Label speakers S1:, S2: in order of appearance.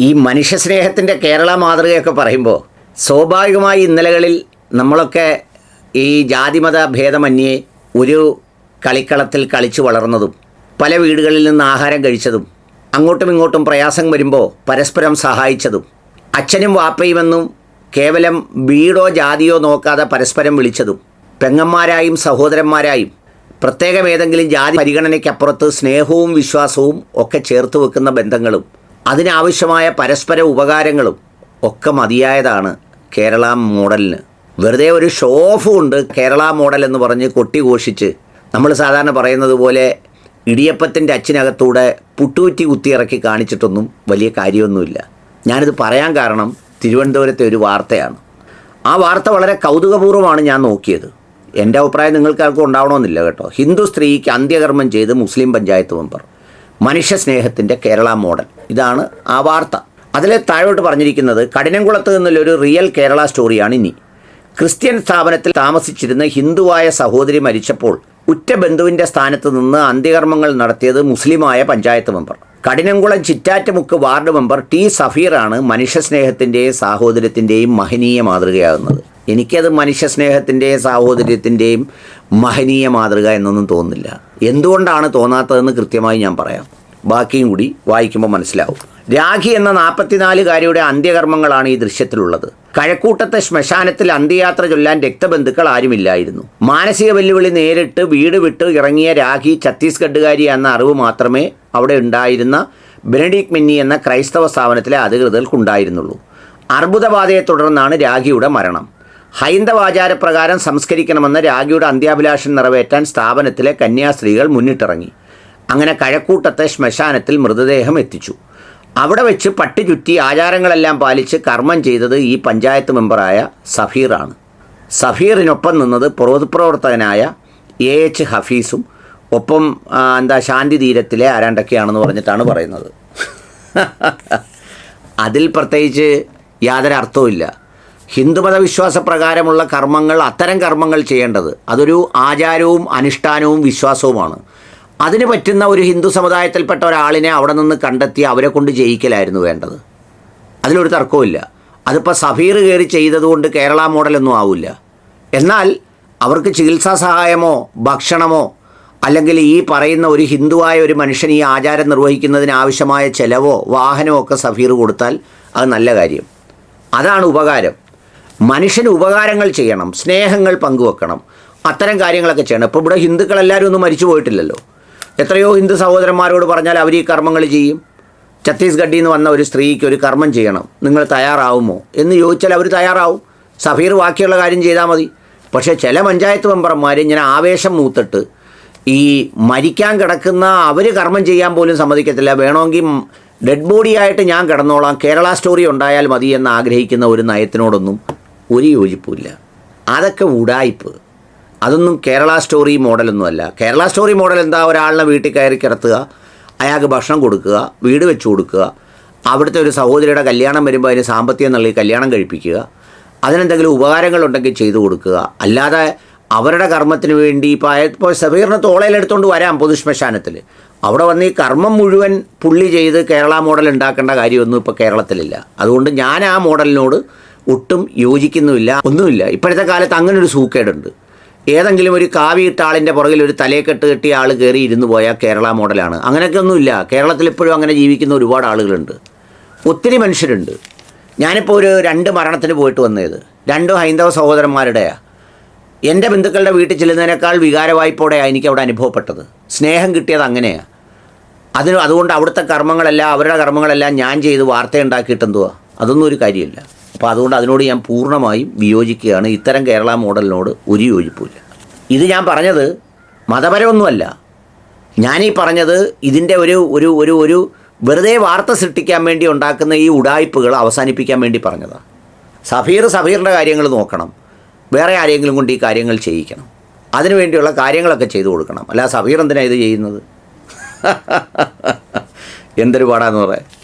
S1: ഈ മനുഷ്യസ്നേഹത്തിന്റെ കേരള മാതൃകയൊക്കെ പറയുമ്പോൾ സ്വാഭാവികമായി ഇന്നലകളിൽ നമ്മളൊക്കെ ഈ ജാതിമത ഭേദമന്യേ ഒരു കളിക്കളത്തിൽ കളിച്ചു വളർന്നതും പല വീടുകളിൽ നിന്ന് ആഹാരം കഴിച്ചതും അങ്ങോട്ടും ഇങ്ങോട്ടും പ്രയാസം വരുമ്പോൾ പരസ്പരം സഹായിച്ചതും അച്ഛനും വാപ്പയുമെന്നും കേവലം വീടോ ജാതിയോ നോക്കാതെ പരസ്പരം വിളിച്ചതും പെങ്ങന്മാരായും സഹോദരന്മാരായും പ്രത്യേകം ഏതെങ്കിലും ജാതി പരിഗണനയ്ക്കപ്പുറത്ത് സ്നേഹവും വിശ്വാസവും ഒക്കെ ചേർത്ത് വെക്കുന്ന ബന്ധങ്ങളും അതിനാവശ്യമായ പരസ്പര ഉപകാരങ്ങളും ഒക്കെ മതിയായതാണ് കേരള മോഡലിന്. വെറുതെ ഒരു ഷോ ഉണ്ട് കേരള മോഡൽ എന്ന് പറഞ്ഞ് കൊട്ടിഘോഷിച്ച് നമ്മൾ സാധാരണ പറയുന്നത് പോലെ ഇടിയപ്പത്തിന്റെ അച്ഛനകത്തൂടെ പുട്ടുകുറ്റി കുത്തിയിറക്കി കാണിച്ചിട്ടൊന്നും വലിയ കാര്യമൊന്നുമില്ല. ഞാനിത് പറയാൻ കാരണം തിരുവനന്തപുരത്തെ ഒരു വാർത്തയാണ്. ആ വാർത്ത വളരെ കൗതുകപൂർവമാണ് ഞാൻ നോക്കിയത്. എന്റെ അഭിപ്രായം നിങ്ങൾക്കാർക്കും ഉണ്ടാവണമെന്നില്ല കേട്ടോ. ഹിന്ദു സ്ത്രീക്ക് അന്ത്യകർമ്മം ചെയ്ത് മുസ്ലിം പഞ്ചായത്ത് മെമ്പർ. മനുഷ്യ സ്നേഹത്തിന്റെ കേരള മോഡൽ. ഇതാണ് ആ വാർത്ത. അതിൽ താഴോട്ട് പറഞ്ഞിരിക്കുന്നത് കഠിനംകുളത്ത് നിന്നുള്ളൊരു റിയൽ കേരള സ്റ്റോറിയാണ് ഇനി. ക്രിസ്ത്യൻ സ്ഥാപനത്തിൽ താമസിച്ചിരുന്ന ഹിന്ദുവായ സഹോദരി മരിച്ചപ്പോൾ ഉറ്റ ബന്ധുവിന്റെ സ്ഥാനത്ത് നിന്ന് അന്ത്യകർമ്മങ്ങൾ നടത്തിയത് മുസ്ലിമായ panchayat member. Kadinamkulam Chittattumukku ward member T സഫീറാണ് മനുഷ്യസ്നേഹത്തിന്റെയും സാഹോദര്യത്തിന്റെയും മഹനീയ മാതൃകയാകുന്നത്. എനിക്കത് മനുഷ്യസ്നേഹത്തിന്റെയും സാഹോദര്യത്തിന്റെയും മഹനീയ മാതൃക എന്നൊന്നും തോന്നുന്നില്ല. എന്തുകൊണ്ടാണ് തോന്നാത്തതെന്ന് കൃത്യമായി ഞാൻ പറയാം. ബാക്കിയും കൂടി വായിക്കുമ്പോൾ മനസ്സിലാവും. രാഖി എന്ന നാൽപ്പത്തിനാലുകാരിയുടെ അന്ത്യകർമ്മങ്ങളാണ് ഈ ദൃശ്യത്തിലുള്ളത്. കഴക്കൂട്ടത്തെ ശ്മശാനത്തിൽ അന്ത്യയാത്ര ചൊല്ലാൻ രക്തബന്ധുക്കൾ ആരുമില്ലായിരുന്നു. മാനസിക വെല്ലുവിളി നേരിട്ട് വീട് വിട്ട് ഇറങ്ങിയ രാഖി ഛത്തീസ്ഗഡുകാരി എന്ന അറിവ് മാത്രമേ അവിടെ ഉണ്ടായിരുന്ന ബെനഡിക് മിന്നി എന്ന ക്രൈസ്തവ സ്ഥാപനത്തിലെ അധികൃതർക്കുണ്ടായിരുന്നുള്ളൂ. അർബുദബാധയെ തുടർന്നാണ് രാഖിയുടെ മരണം. ഹൈന്ദവാചാരപ്രകാരം സംസ്കരിക്കണമെന്ന രാഗിയുടെ അന്ത്യാഭിലാഷം നിറവേറ്റാൻ സ്ഥാപനത്തിലെ കന്യാസ്ത്രീകൾ മുന്നിട്ടിറങ്ങി. അങ്ങനെ കഴക്കൂട്ടത്തെ ശ്മശാനത്തിൽ മൃതദേഹം എത്തിച്ചു. അവിടെ വെച്ച് പട്ടി ചുറ്റി ആചാരങ്ങളെല്ലാം പാലിച്ച് കർമ്മം ചെയ്തത് ഈ പഞ്ചായത്ത് മെമ്പറായ സഫീറാണ്. സഫീറിനൊപ്പം നിന്നത് പൊതുപ്രവർത്തകനായ എ എച്ച് ഹഫീസും ഒപ്പം എന്താ ശാന്തി തീരത്തിലെ ആരാണ്ടൊക്കെയാണെന്ന് പറഞ്ഞിട്ടാണ് പറയുന്നത്. അതിൽ പ്രത്യേകിച്ച് യാതൊരു അർത്ഥവുമില്ല ഹിന്ദുമത വിശ്വാസപ്രകാരമുള്ള കർമ്മങ്ങൾ അത്തരം കർമ്മങ്ങൾ ചെയ്യേണ്ടത് അതൊരു ആചാരവും അനുഷ്ഠാനവും വിശ്വാസവുമാണ്. അതിന് പറ്റുന്ന ഒരു ഹിന്ദു സമുദായത്തിൽപ്പെട്ട ഒരാളിനെ അവിടെ നിന്ന് കണ്ടെത്തി അവരെ കൊണ്ട് ജയിക്കലായിരുന്നു വേണ്ടത്. അതിലൊരു തർക്കവുമില്ല. അതിപ്പോൾ സഫീർ കയറി ചെയ്തതുകൊണ്ട് കേരള മോഡലൊന്നും ആവില്ല. എന്നാൽ അവർക്ക് ചികിത്സാ സഹായമോ ഭക്ഷണമോ അല്ലെങ്കിൽ ഈ പറയുന്ന ഒരു ഹിന്ദുവായ ഒരു മനുഷ്യൻ ഈ ആചാരം നിർവഹിക്കുന്നതിന് ആവശ്യമായ ചെലവോ വാഹനമോ ഒക്കെ സഫീർ കൊടുത്താൽ അത് നല്ല കാര്യം. അതാണ് ഉപകാരം. മനുഷ്യന് ഉപകാരങ്ങൾ ചെയ്യണം സ്നേഹങ്ങൾ പങ്കുവെക്കണം അത്തരം കാര്യങ്ങളൊക്കെ ചെയ്യണം. ഇപ്പോൾ ഇവിടെ ഹിന്ദുക്കളെല്ലാവരും ഒന്നും മരിച്ചു പോയിട്ടില്ലല്ലോ. എത്രയോ ഹിന്ദു സഹോദരന്മാരോട് പറഞ്ഞാൽ അവർ ഈ കർമ്മങ്ങൾ ചെയ്യും. ഛത്തീസ്ഗഡിൽ നിന്ന് വന്ന ഒരു സ്ത്രീക്ക് ഒരു കർമ്മം ചെയ്യണം. നിങ്ങൾ തയ്യാറാവുമോ? എന്ന് ചോദിച്ചാൽ അവർ തയ്യാറാവും. സഫീർ ബാക്കിയുള്ള കാര്യം ചെയ്താൽ മതി. പക്ഷേ ചില പഞ്ചായത്ത് മെമ്പർമാർ ഇങ്ങനെ ആവേശം മൂത്തിട്ട് ഈ മരിക്കാൻ കിടക്കുന്ന അവർ കർമ്മം ചെയ്യാൻ പോലും സമ്മതിക്കത്തില്ല. വേണമെങ്കിൽ ഡെഡ് ബോഡിയായിട്ട് ഞാൻ കിടന്നോളാം. കേരള സ്റ്റോറി ഉണ്ടായാൽ മതി എന്ന് ആഗ്രഹിക്കുന്ന ഒരു നയത്തിനോടൊന്നും ഒരു യോജിപ്പുമില്ല. അതൊക്കെ ഉടായ്പ്. അതൊന്നും കേരള സ്റ്റോറി മോഡലൊന്നുമല്ല. കേരള സ്റ്റോറി മോഡൽ എന്താ ഒരാളിനെ വീട്ടിൽ കയറി കിടത്തുക അയാൾക്ക് ഭക്ഷണം കൊടുക്കുക വീട് വെച്ച് കൊടുക്കുക അവിടുത്തെ ഒരു സഹോദരിയുടെ കല്യാണം വരുമ്പോൾ അതിന് സാമ്പത്തികം നൽകി കല്യാണം കഴിപ്പിക്കുക അതിനെന്തെങ്കിലും ഉപകാരങ്ങളുണ്ടെങ്കിൽ ചെയ്തു കൊടുക്കുക. അല്ലാതെ അവരുടെ കർമ്മത്തിന് വേണ്ടി ഇപ്പോൾ ഇപ്പോൾ സബീറിനെ തോളയിലെടുത്തുകൊണ്ട് വരാം പൊതുശ്മശാനത്തിൽ അവിടെ വന്ന് ഈ കർമ്മം മുഴുവൻ പുള്ളി ചെയ്ത് കേരള മോഡൽ ഉണ്ടാക്കേണ്ട കാര്യമൊന്നും ഇപ്പോൾ കേരളത്തിലില്ല. അതുകൊണ്ട് ഞാൻ ആ മോഡലിനോട് ഒട്ടും യോജിക്കുന്നുമില്ല ഒന്നുമില്ല. ഇപ്പോഴത്തെ കാലത്ത് അങ്ങനെ ഒരു സൂക്കേടുണ്ട്. ഏതെങ്കിലും ഒരു കാവിയിട്ട ആളിന്റെ പുറകിൽ ഒരു തലയെക്കെട്ട് കെട്ടിയ ആൾ കയറി ഇരുന്ന് പോയാൽ കേരള മോഡലാണ്. അങ്ങനെയൊക്കെ ഒന്നുമില്ല. കേരളത്തിൽ ഇപ്പോഴും അങ്ങനെ ജീവിക്കുന്ന ഒരുപാട് ആളുകളുണ്ട്. ഒത്തിരി മനുഷ്യരുണ്ട്. ഞാനിപ്പോൾ ഒരു രണ്ട് മരണത്തിന് പോയിട്ട് വന്നത്. രണ്ടും ഹൈന്ദവ സഹോദരന്മാരുടെയാണ് എന്റെ ബന്ധുക്കളുടെ വീട്ടിൽ ചെല്ലുന്നതിനേക്കാൾ വികാരവായ്പോടെയാണ് എനിക്ക് അവിടെ അനുഭവപ്പെട്ടത്. സ്നേഹം കിട്ടിയത് അങ്ങനെയാണ് അതിന് അതുകൊണ്ട് അവിടുത്തെ കർമ്മങ്ങളെല്ലാം അവരുടെ കർമ്മങ്ങളെല്ലാം ഞാൻ ചെയ്ത് വാർത്ത ഉണ്ടാക്കിയിട്ടെന്തുവാ അതൊന്നും ഒരു കാര്യമില്ല. അപ്പോൾ അതുകൊണ്ട് അതിനോട് ഞാൻ പൂർണമായും വിയോജിക്കുകയാണ്. ഇത്തരം കേരള മോഡലിനോട് ഒരു യോജിപ്പില്ല ഇത് ഞാൻ പറഞ്ഞത് മതപരമൊന്നുമല്ല. ഞാനീ പറഞ്ഞത് ഇതിന്റെ ഒരു ഒരു ഒരു ഒരു വെറുതെ വാർത്ത സൃഷ്ടിക്കാൻ വേണ്ടി ഉണ്ടാക്കുന്ന ഈ ഉടായ്പകൾ അവസാനിപ്പിക്കാൻ വേണ്ടി പറഞ്ഞതാണ്. സഫീർ സഫീറിന്റെ കാര്യങ്ങൾ നോക്കണം. വേറെ ആരെങ്കിലും കൊണ്ട് ഈ കാര്യങ്ങൾ ചെയ്യിക്കണം. അതിനു വേണ്ടിയുള്ള കാര്യങ്ങളൊക്കെ ചെയ്തു കൊടുക്കണം. അല്ല സഫീർ എന്തിനാണ് ഇത് ചെയ്യുന്നത്? എന്തൊരു പാടാന്ന് പറയാം.